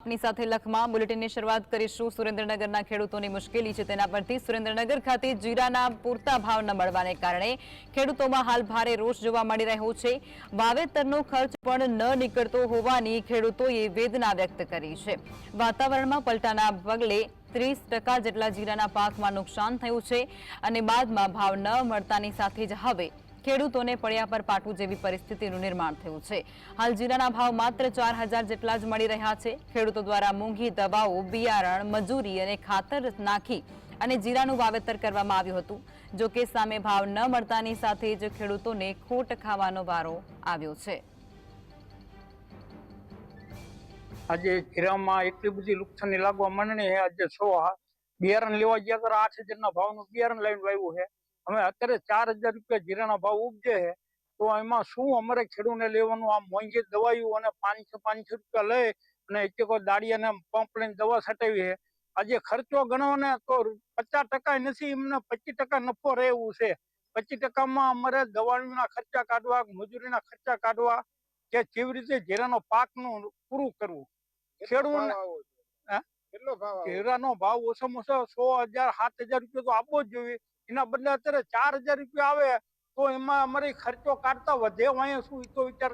આપની સાથે લખમાં બુલેટિનની શરૂઆત કરીશું. સુરેન્દ્રનગરના ખેડૂતોની મુશ્કેલી છે તેના પરથી સુરેન્દ્રનગર ખાતે જીરાના પૂરતા ભાવ ન મળવાને કારણે ખેડૂતોમાં હાલ ભારે રોષ જોવા મળી રહ્યો છે. વાવેતરનો ખર્ચ પણ ન નીકળતો હોવાની ખેડૂતોએ વેદના વ્યક્ત કરી છે. વાતાવરણમાં પલટાના પગલે ત્રીસ ટકા જેટલા જીરાના પાકમાં નુકસાન થયું છે અને બાદમાં ભાવ ન મળતાની સાથે જ હવે ખેડૂતોને પડ્યા પર પાટવું જેવી પરિસ્થિતિનું નિર્માણ થયું છે. હાલ જીરાના ભાવ માત્ર ચાર હજાર જેટલા જ મળી રહ્યા છે. ખેડૂતો દ્વારા મોંઘી દવાઓ, બિયારણ, મજૂરી અને ખાતર નાખી અને જીરાનું વાવેતર કરવામાં આવ્યું હતું. જો સામે ભાવ ન મળતાની સાથે જ ખેડૂતોને ખોટ ખાવાનો વારો આવ્યો છે. આજે જીરામાં એટલી બધી નુકસાની લાગવા માંડણી આજે છો બિયારણ લેવા ગયા ત્યારે આઠ હજારના ભાવનું બિયારણ લઈને વાવ્યું છે. અમે અત્યારે ચાર હજાર રૂપિયા જીરાના ભાવ ઉપજે છે તો એમાં શું અમારે ખેડૂતને લેવાનું? આ મોંઘી દવાઈઓ અને પાંચસો પાંચસો રૂપિયા લઈ અને એક કોઈ દાડી અને પંપ લઈને દવા છટાવી છે આજે ખર્ચો ગણો ને તો પચાસ ટકા નથી એમને પચીસ ટકા નફો રહે એવું છે. પચીસ ટકામાં અમારે દવાના ખર્ચા કાઢવા મજૂરીના ખર્ચા કાઢવા કે કેવી રીતે જીરાનો પાકનું પૂરું કરવું? ખેડૂત? કેટલો ભાવ? કેળાનો ભાવ ઓછામાં ઓછો સો હજાર સાત હજાર રૂપિયા તો આપવો જ જોઈએ. એના બદલે અત્યારે ચાર હજાર રૂપિયા આવે તો એમાં અમારી ખર્ચો કાઢતા વધે. અહીંયા શું તો વિચાર